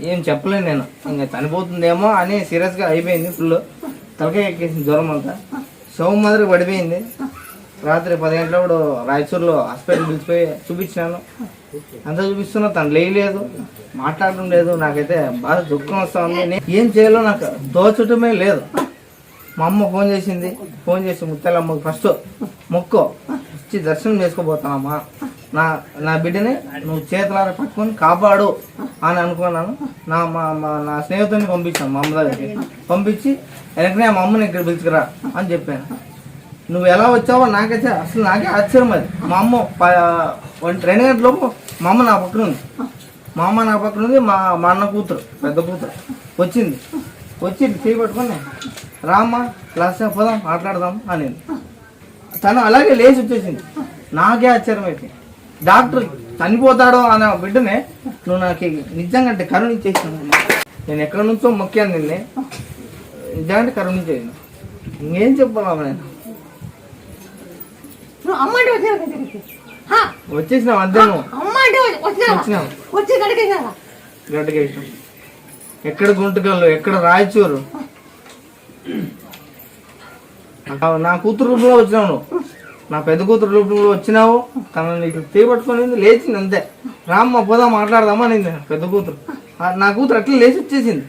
ఏం చెప్పలేను నేను. ఇంకా చనిపోతుందేమో అని సీరియస్గా అయిపోయింది ఫుల్ తలకాయ ఎక్కేసింది జ్వరం అంతా. సోమ మాదిరి పడిపోయింది. రాత్రి పది గంటలప్పుడు రాయచూరులో హాస్పిటల్ పిలిచిపోయి చూపించినాను. అంతా చూపిస్తున్నా తను లేయలేదు. మాట్లాడడం లేదు. నాకైతే బాగా దుఃఖం వస్తా ఉంది. నేను ఏం చేయాలో నాకు దోచటమే లేదు. మా అమ్మ ఫోన్ చేసింది. ఫోన్ చేసి ముత్యాలమ్మకి ఫస్ట్ మొక్కో. వచ్చి దర్శనం చేసుకోబోతానమ్మా నా నా బిడ్డని నువ్వు చేతులారా పట్టుకొని కాపాడు అని అనుకున్నాను. నా మా మా- నా స్నేహితుడిని పంపించాను మా అమ్మ దగ్గరికి. పంపించి వెనకనే మా అమ్మని ఇక్కడ పిలుచుకురా అని చెప్పాను. నువ్వు ఎలా వచ్చావో నాకే అసలు నాకే ఆశ్చర్యం అది. మా అమ్మ ప- రెండు గంటలలోపు మా అమ్మ నా పక్కన ఉంది. మా అమ్మ నా పక్కన ఉంది మా మా అన్న కూతురు పెద్ద కూతురు. వచ్చింది. వచ్చి చేయి పట్టుకుని రామ్మా క్లాస్ పోదాం మాట్లాడదాం అనేది. తను అలాగే లేచి వచ్చేసింది. నాకే ఆశ్చర్యం అయితే. డాక్టర్ చనిపోతాడో అన్న బిడ్డనే నువ్వు నాకు నిజంగా అంటే కరుణించేసినావు నేను ఎక్కడ నుంచో మొక్కాను నిన్నే. నిజంగా కరుణించేది ఇంకేం చెప్పాలా నేను? నువ్వు అమ్మ అంటే వచ్చినావు కదా ఇక్కడికి. హా, వచ్చేసినావు అంతే నువ్వు అమ్మ అంటే వచ్చినావా? వచ్చినావు వచ్చి గడికి కదా గడ్డకేసాం ఎక్కడ గుంటకల్లు? ఎక్కడ రాయచూరు? నా- నా కూతురు రూపంలో వచ్చినావు నువ్వు. నా పెద్ద కూతురు రూపంలో వచ్చినావు తనని ఇట్లా తీపట్టుకొని లేచింది అంతే రామ్మ పోదాం మాట్లాడదామా నేను పెద్ద కూతురు. నా కూతురు అట్లా లేచి వచ్చేసింది.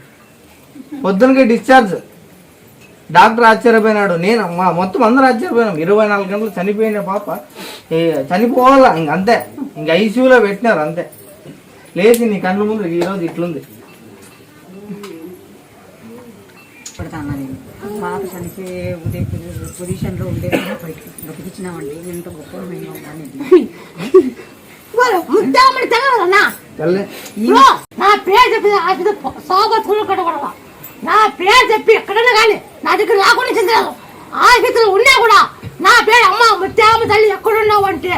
పొద్దునకే డిశ్చార్జ్ డాక్టర్ ఆశ్చర్యపోయినాడు. నేను మా మొత్తం అందరూ ఆశ్చర్యపోయినాం. ఇరవై నాలుగు గంటలు చనిపోయిన పాప ఏ, చనిపోవాలా? ఇంక అంతే. ఇంక ఐసీయూలో పెట్టినారు అంతే. లేచి నీ కళ్ళ ముందు ఈరోజు ఇట్లుంది. పడతాను నేను పాప చనిపోయే ఉదయ పొజిషన్లో ఉండే బతికించినామండి ఎంత గొప్ప నా పేరు చెప్పి సోగతులు కట్టకూడదు నా పేరు చెప్పి ఎక్కడన్నా కానీ నా దగ్గర రాకుండా చెందలేదు. ఆసుపత్రిలో ఉన్నా కూడా నా పేరు అమ్మ ముత్యామ తల్లి ఎక్కడున్నావు అంటే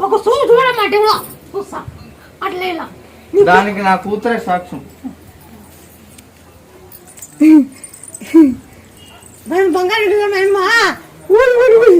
ఒక సూ చూడమంటే కూడా చూస్తా. దానికి నా కూతురే సాక్ష్యం. મંગાડી દીધો મેં માં ઉલ ઉલ ઉલ